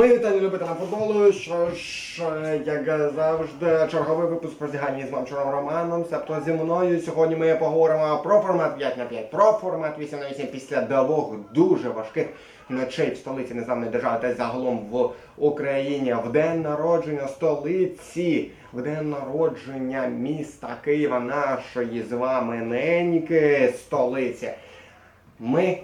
Мої вітання любителям футболу. Що ж, як завжди, черговий випуск про зігання з Мамчуром Романом. Себто зі мною сьогодні ми поговоримо про формат 5 на 5, про формат 8 на 8 після двох дуже важких ночей в столиці незламної держави та загалом в Україні в день народження столиці, в день народження міста Києва, нашої з вами неньки столиці. Ми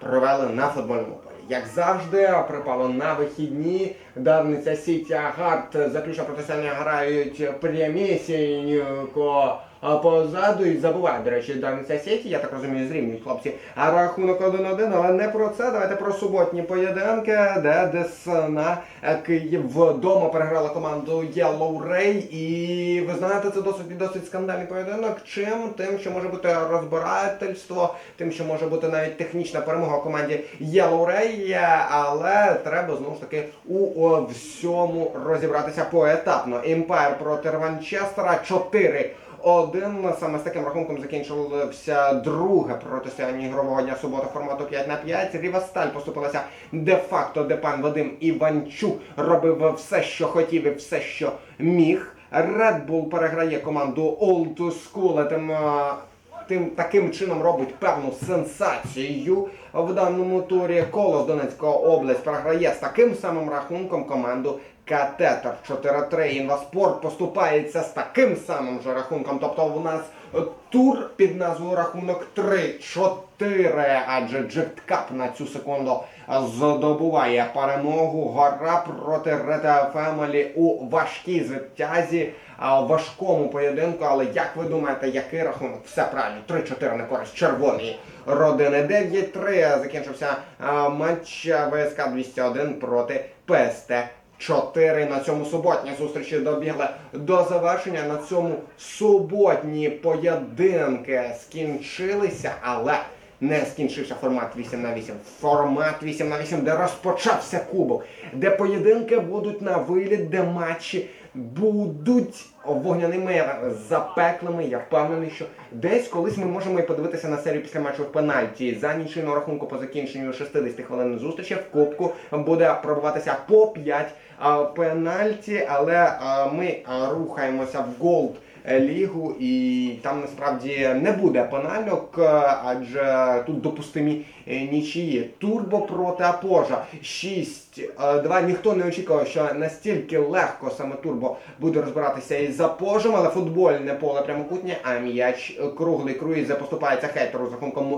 провели на футбольному полі. Як завжди, припало на вихідні. Давниця Сіті Агарт заключа протистояння грають прямісінько позаду і забувають, до речі, Давниця Сіті, я так розумію, зрівнюють хлопці. А рахунок 1-1, але не про це. Давайте про суботні поєдинки, де Десна е, Київ вдома переграла команду Yellow Ray. І ви знаєте, це досить досить скандальний поєдинок. Чим? Тим, що може бути розбирательство, тим, що може бути навіть технічна перемога команді Yellow Ray, але треба знову ж таки у всьому розібратися поетапно. Імпайр проти Ранчестера 4 один саме з таким рахунком закінчилося друге протистояння ігрового дня субота формату 5 на 5. Рівасталь поступилася де-факто, де пан Вадим Іванчук робив все, що хотів і все, що міг. Red Bull переграє команду Old School, тим, тим таким чином робить певну сенсацію в даному турі. Колос Донецька область програє з таким самим рахунком команду Катетер 4-3. Інваспорт поступається з таким самим же рахунком. Тобто у нас е, тур під назвою рахунок 3-4, адже Джекткап на цю секунду здобуває перемогу. Гора проти Рета Фемелі у важкій звитязі, важкому поєдинку. Але як ви думаєте, який рахунок? Все правильно, 3-4 на користь червоної родини. 9-3 закінчився матч ВСК 201 проти ПСТ. 4 на цьому суботні зустрічі добігли до завершення. На цьому суботні поєдинки скінчилися, але не скінчився формат 8 на 8. Формат 8 на 8, де розпочався кубок, де поєдинки будуть на виліт, де матчі будуть вогняними запеклими. Я впевнений, що десь колись ми можемо і подивитися на серію після матчу в пенальті. За нічийного рахунку по закінченню 60 хвилин зустрічі в кубку буде пробуватися по 5 а, пенальті, але ми рухаємося в голд. Лігу і там насправді не буде пенальок, адже тут допустимі е, нічиї. Турбо проти Апожа 6-2. Ніхто не очікував, що настільки легко саме Турбо буде розбиратися із Апожем, але футбольне поле прямокутнє, а м'яч круглий круїзе поступається хейтеру з рахунком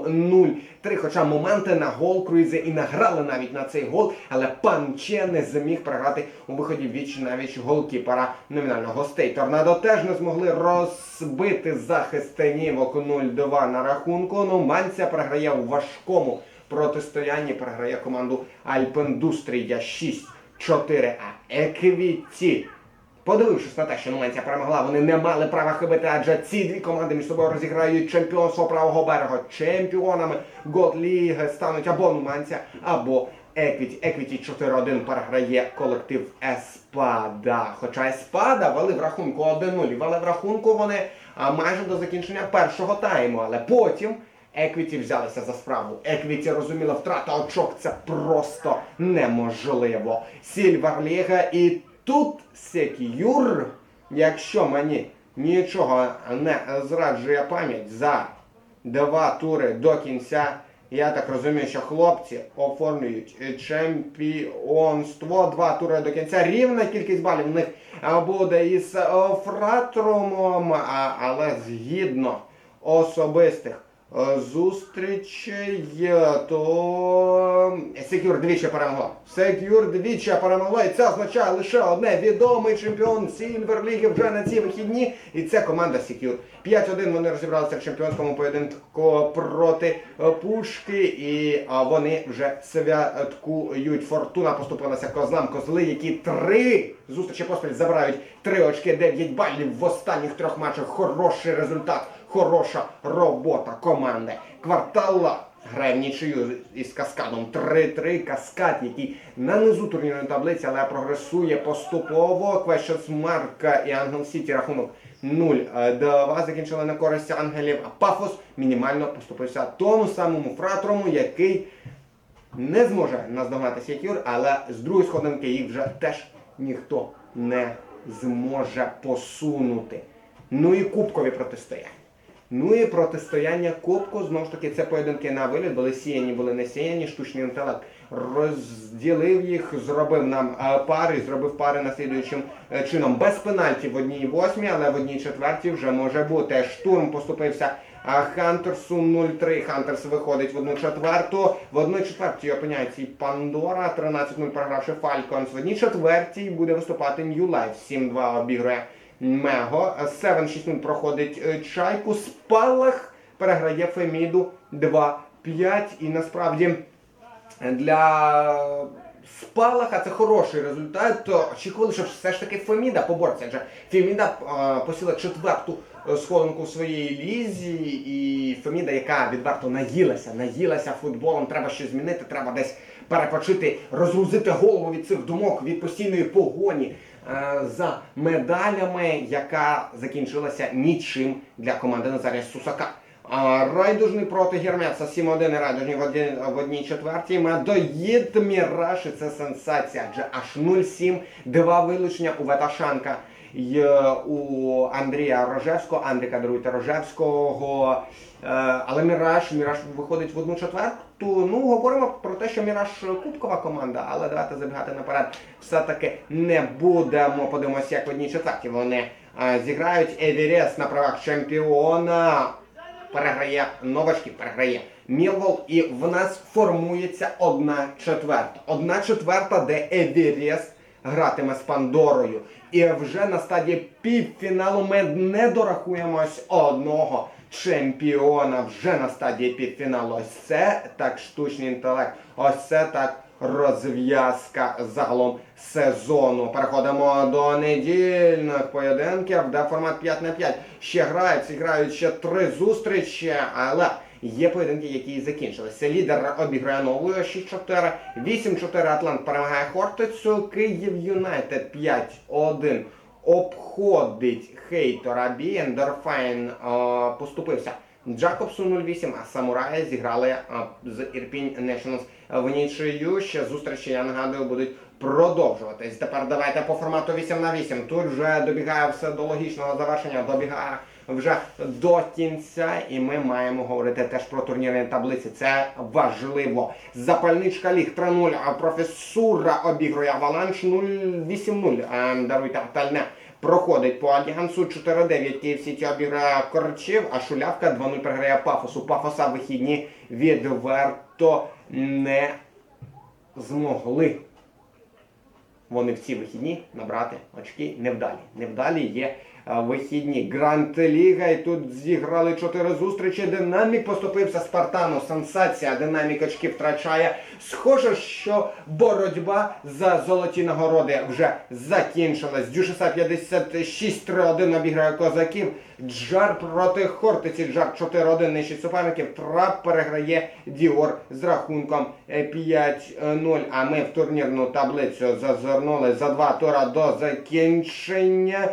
0-3. Хоча моменти на гол круїзи і награли навіть на цей гол, але пан Че не зміг програти у виході віч на віч голкіпера номінального гостей. Торнадо теж не змогли розбити захист Тенівок 0-2 на рахунку. Ну, Манця програє у важкому протистоянні, програє команду Альпендустрія 6-4. А Еквіті Подивившись на те, що Нуманція перемогла, вони не мали права хибити, адже ці дві команди між собою розіграють чемпіонство правого берега. Чемпіонами Годліги стануть або Нуманція, або Еквіті. Еквіті 4-1 переграє колектив Еспада. Хоча Еспада вели в рахунку 1-0. Вели в рахунку вони майже до закінчення першого тайму, але потім. Еквіті взялися за справу. Еквіті розуміла, втрата очок це просто неможливо. Сільварліга і тут Секюр, якщо мені нічого не зраджує пам'ять за два тури до кінця, я так розумію, що хлопці оформлюють чемпіонство. Два тури до кінця. Рівна кількість балів в них буде із Фратрумом, але згідно особистих зустрічей, то Секюр двічі перемогла. Секюр двічі перемогла, і це означає лише одне відомий чемпіон Сільвер Ліги вже на ці вихідні. І це команда Секюр. 5-1 вони розібралися в чемпіонському поєдинку проти е, Пушки, і вони вже святкують. Фортуна поступилася козлам. Козли, які три зустрічі поспіль забирають три очки, 9 балів в останніх трьох матчах. Хороший результат, хороша робота команди. Квартала грає в нічию із каскадом 3-3. Каскад, який на низу турнірної таблиці, але прогресує поступово. Questions Марка і Ангел Сіті рахунок 0-2 закінчили на користь ангелів. А Пафос мінімально поступився тому самому фратрому, який не зможе наздогнати Сєтюр, але з другої сходинки їх вже теж ніхто не зможе посунути. Ну і кубкові протистояння. Ну і протистояння Кубку, знову ж таки, це поєдинки на виліт, були сіяні, були не сіяні, штучний інтелект розділив їх, зробив нам е, пари, зробив пари наслідуючим е, чином без пенальтів в одній восьмій, але в одній четвертій вже може бути. Штурм поступився а Хантерсу 0-3. Хантерс виходить в одну четверту. В одній четвертій опиняється і Пандора, 13-0 програвши Фальконс. В одній четвертій буде виступати New Life. 7-2 обігрує Мего. 7-6-0 проходить е, Чайку. Спалах переграє Феміду 2-5. І насправді для Спалаха це хороший результат. То очікували, що все ж таки Феміда побореться. Адже Феміда е, посіла четверту е, сходинку в своїй лізі, і Феміда, яка відверто наїлася, наїлася футболом, треба щось змінити, треба десь перепочити, розгрузити голову від цих думок, від постійної погоні е, за медалями, яка закінчилася нічим для команди Назарія Сусака. Райдужний проти Гермеса 7-1 і райдужний в, одній четвертій. Медоїд Міраш, і це сенсація. Адже аж 0-7, два вилучення у Веташанка е, у Андрія Рожевського, Андріка даруйте Рожевського. Е, Але Міраж, Міраж виходить в одну четверту. Ну, говоримо про те, що Міраж кубкова команда, але давайте забігати наперед. Все-таки не будемо. Подивимося, як в одній четвертій вони е, зіграють Евірес на правах чемпіона переграє новачки, переграє Мілвол, і в нас формується одна четверта. Одна четверта, де Евірес гратиме з Пандорою. І вже на стадії півфіналу ми не дорахуємось одного чемпіона. Вже на стадії півфіналу. Ось це так штучний інтелект. Ось це так. Розв'язка загалом сезону. Переходимо до недільних поєдинків, де формат 5 на 5 ще грають, грають ще три зустрічі, але є поєдинки, які закінчилися. Лідер обіграє новою 6-4, 8-4 Атлант перемагає Хортицю, Київ Юнайтед 5-1 обходить хейтора Бі, Ендерфайн поступився. Джакобсу 08, а Самураї зіграли з Ірпінь Nationals в нічию. Ще зустрічі, я нагадую, будуть продовжуватись. Тепер давайте по формату 8 на 8. Тут вже добігає все до логічного завершення, добігає вже до кінця, і ми маємо говорити теж про турнірні таблиці. Це важливо. Запальничка ліг 3-0, а професура обігрує Аваланш 0-8-0. Е, Даруйте Тальне проходить по альянсу 4-9 Київ Сіті обіграє Корчів, а Шулявка 2-0 програє Пафосу. Пафоса вихідні відверто не змогли. Вони в ці вихідні набрати очки невдалі. Невдалі є вихідні. Гранд Ліга. І тут зіграли чотири зустрічі. Динамік поступився Спартану. Сенсація. Динамік очки втрачає. Схоже, що боротьба за золоті нагороди вже закінчилась. Дюшеса 56-3-1 обіграє козаків. Джар проти Хортиці. Джар 4-1 нищить суперників. Трап переграє Діор з рахунком е, 5-0. А ми в турнірну таблицю зазирнули за два тура до закінчення.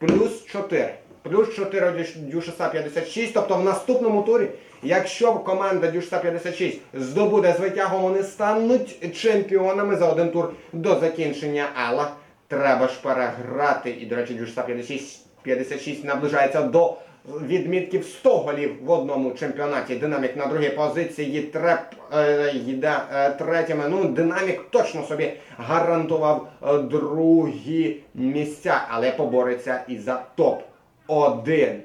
Плюс 4. Плюс 4 Дюшеса 56. Тобто в наступному турі, якщо команда Дюшеса 56 здобуде з витягом, вони стануть чемпіонами за один тур до закінчення. Але треба ж переграти. І, до речі, Дюшеса 56, 56 наближається до відмітків 100 голів в одному чемпіонаті. Динамік на другій позиції. Треп е, йде е, третіми. Ну, динамік точно собі гарантував е, другі місця, але побореться і за топ-1.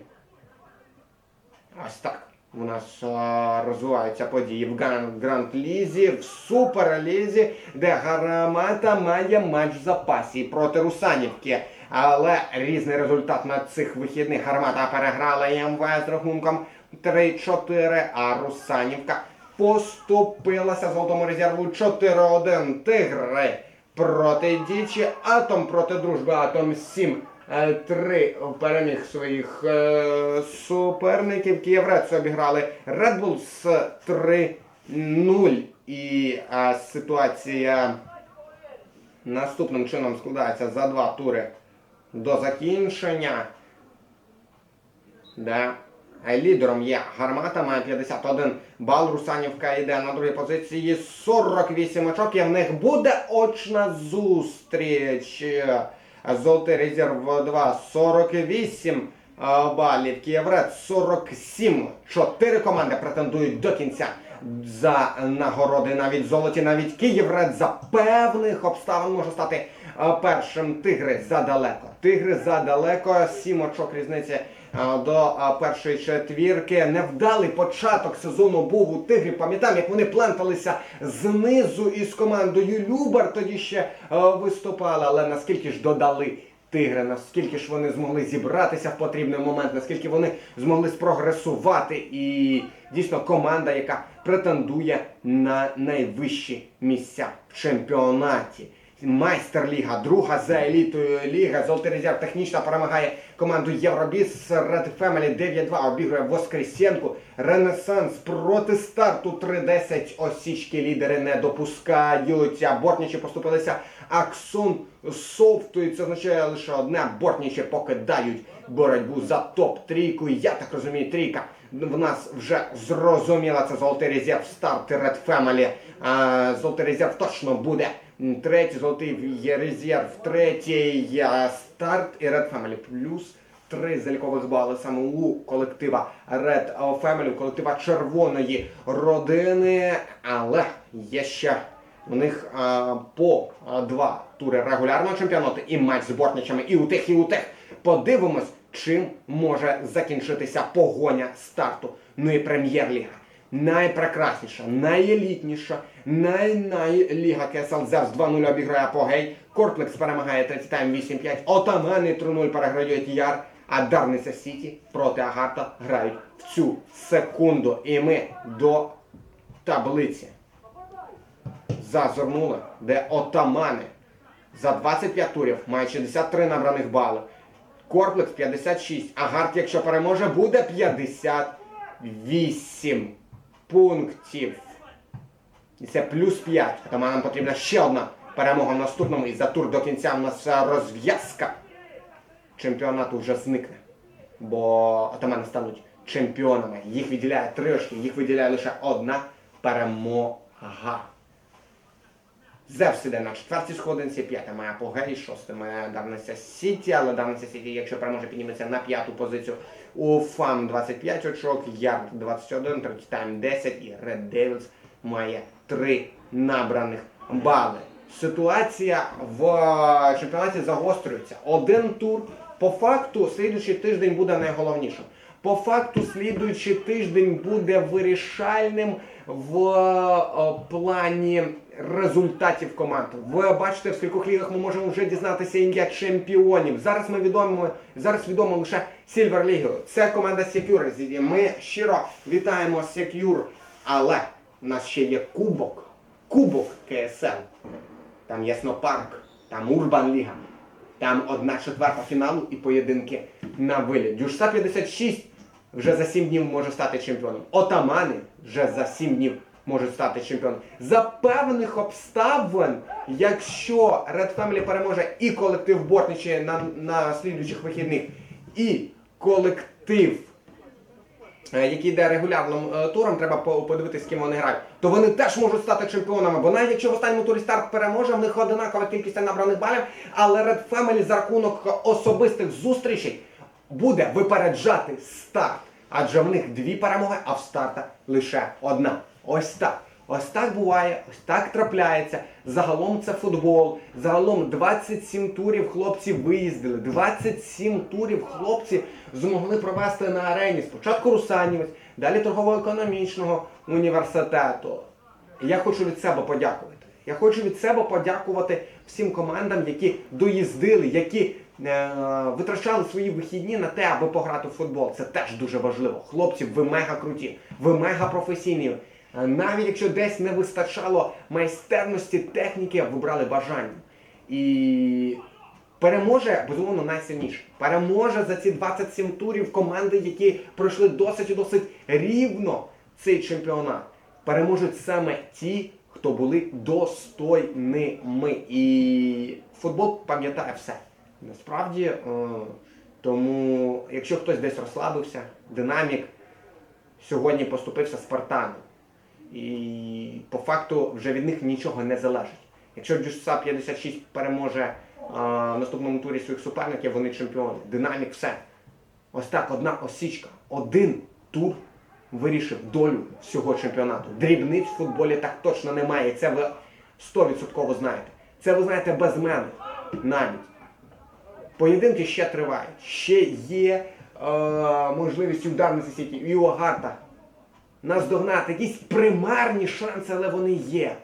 Ось так. У нас е, розвиваються події в Гранд Лізі, в Суперлізі, де Гарамата має матч в запасі проти Русанівки. Але різний результат на цих вихідних Гармата переграла МВ з рахунком 3-4, а Русанівка поступилася золотому резерву 4-1. Тигри проти Дічі, Атом проти дружби, Атом 7. е, Три переміг своїх е, суперників. Київрец обіграли Red Bulls 3-0. І е, ситуація наступним чином складається за два тури до закінчення. Да. Е, Лідером є гармата, має 51 бал. Русанівка йде на другій позиції 48 очок. І в них буде очна зустріч. Золотий резерв 2 48 е, балів. Київред 47. Чотири команди претендують до кінця за нагороди. Навіть золоті, навіть Київред за певних обставин може стати першим. Тигри задалеко. Тигри задалеко. Сім очок різниці до першої четвірки. Невдалий початок сезону був у Тигрів. Пам'ятаємо, як вони пленталися знизу із командою Любар тоді ще виступали, але наскільки ж додали Тигри, наскільки ж вони змогли зібратися в потрібний момент, наскільки вони змогли спрогресувати, і дійсно команда, яка претендує на найвищі місця в чемпіонаті. Майстер-ліга, друга за елітою ліга. Золотий резерв технічно перемагає команду Євробіс. Red Family 9-2 обігрує Воскресенку. Ренесанс проти старту 3-10. Осічки лідери не допускають. А Бортнічі поступилися. Аксон Софтують. Це означає лише одне. Бортнічі покидають боротьбу за топ-трійку. Я так розумію, трійка в нас вже зрозуміла. Це золотий резерв старт Red Family. Золотий резерв точно буде. Третій золотий є резерв, третій старт і Red Family. Плюс три залікових бали саме у колектива Red Family, у колектива червоної родини. Але є ще у них а, по два тури регулярного чемпіонату і матч з бортничами і у тих, і у тих. Подивимось, чим може закінчитися погоня старту. Ну і прем'єр-ліга. Найпрекрасніша, найелітніша, най-най-ліга КСЛ Зевс 2-0 обіграє Апогей. Корплекс перемагає 30 тайм 8-5. Отамани 3-0 переграють Яр. А Дарниця Сіті проти Агарта грають в цю секунду. І ми до таблиці зазирнули, де отамани за 25 турів мають 63 набраних бали. Корплекс 56. Агарт, якщо переможе, буде 58 пунктів. І це плюс 5. Тому нам потрібна ще одна перемога в наступному. І за тур до кінця в нас розв'язка чемпіонату вже зникне. Бо отамани стануть чемпіонами. Їх виділяє три очки, їх виділяє лише одна перемога. Зевс іде на четвертій сходинці, п'яте має апогей, шосте має Дарниця Сіті, але Дарниця Сіті, якщо переможе, підніметься на п'яту позицію. У Фан 25 очок, Ярд 21, Третітайм 10 і Red Devils має 3 набраних бали. Ситуація в е, чемпіонаті загострюється. Один тур. По факту, слідуючий тиждень буде найголовнішим. По факту, слідуючий тиждень буде вирішальним в е, плані результатів команд. Ви бачите, в скількох лігах ми можемо вже дізнатися ім'я чемпіонів. Зараз ми відомо, зараз відомо лише Silver League. Це команда Secure. Ми щиро вітаємо Secure, але у нас ще є кубок. Кубок КСЛ. Там Яснопарк, там Урбан Ліга. Там одна четверта фіналу і поєдинки на виліт. Дюшса 56 вже за 7 днів може стати чемпіоном. Отамани вже за 7 днів можуть стати чемпіоном. За певних обставин, якщо Red Family переможе і колектив Бортничі на, на слідуючих вихідних, і колектив е, який йде регулярним е, туром, треба по- подивитися, з ким вони грають, то вони теж можуть стати чемпіонами. Бо навіть якщо в останньому турі старт переможе, в них одинакова кількість набраних балів, але Red Family за рахунок особистих зустрічей буде випереджати старт. Адже в них дві перемоги, а в старта лише одна. Ось так. Ось так буває, ось так трапляється. Загалом це футбол. Загалом 27 турів хлопці виїздили. 27 турів хлопці змогли провести на арені. Спочатку Русанівець, далі торгово-економічного університету. Я хочу від себе подякувати. Я хочу від себе подякувати всім командам, які доїздили, які е, витрачали свої вихідні на те, аби пограти в футбол. Це теж дуже важливо. Хлопці, ви мега круті, ви мега професійні. Навіть якщо десь не вистачало майстерності, техніки, ви брали бажання. І переможе, безумовно, найсильніше. Переможе за ці 27 турів команди, які пройшли досить і досить рівно цей чемпіонат. Переможуть саме ті, хто були достойними. І футбол пам'ятає все. Насправді, е, Тому, якщо хтось десь розслабився, динамік сьогодні поступився Спартану. І по факту вже від них нічого не залежить. Якщо Дюшса 56 переможе в наступному турі своїх суперників, вони чемпіони. Динамік все. Ось так, одна осічка, один тур вирішив долю всього чемпіонату. Дрібниць в футболі так точно немає. Це ви 100% знаєте. Це ви знаєте без мене навіть. Поєдинки ще тривають. Ще є е, можливість ударниці Сіті і у Агарта наздогнати якісь примарні шанси, але вони є.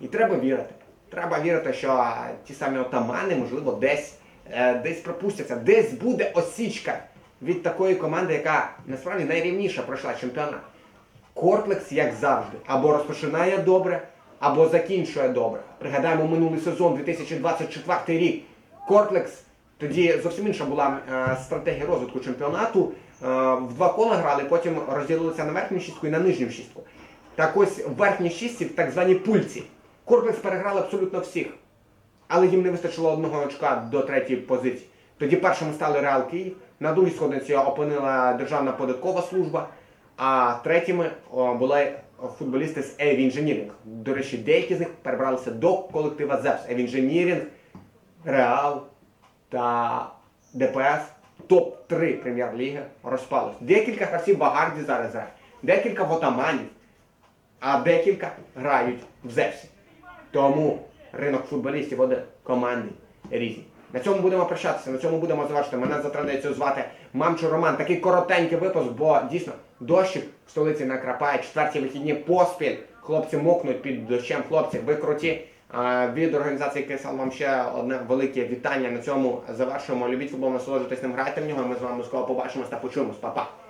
І треба вірити. Треба вірити, що ті самі отамани, можливо, десь, е, десь пропустяться, десь буде осічка від такої команди, яка насправді найрівніша пройшла чемпіонат. Кортлекс, як завжди, або розпочинає добре, або закінчує добре. Пригадаємо минулий сезон, 2024 рік. Кортлекс тоді зовсім інша була е, стратегія розвитку чемпіонату. Е, в два кола грали, потім розділилися на верхню шістку і на нижню шістку. Так ось в верхній шістці, так званій пульці. Кортлекс переграли абсолютно всіх. Але їм не вистачило одного очка до третьої позиції. Тоді першими стали Реал Київ, на другій сходинці опинила Державна податкова служба, а третіми були футболісти з Еві Engineering. До речі, деякі з них перебралися до колектива ЗЕПС. Еві Engineering, Реал та ДПС топ-3 прем'єр-ліги розпалось. Декілька гравців Багарді зараз грають, декілька в отаманів, а декілька грають в ЗЕПСі. Тому ринок футболістів один, команди різні. На цьому будемо прощатися, на цьому будемо завершити. Мене за традицією звати Мамчо Роман. Такий коротенький випуск, бо дійсно дощик в столиці накрапає. Четверті вихідні поспіль. Хлопці мокнуть під дощем. Хлопці, ви круті. Від організації КСЛ вам ще одне велике вітання. На цьому завершуємо. Любіть футбол, насолоджуйтесь ним, грайте в нього. Ми з вами скоро побачимось та почуємось. Па-па.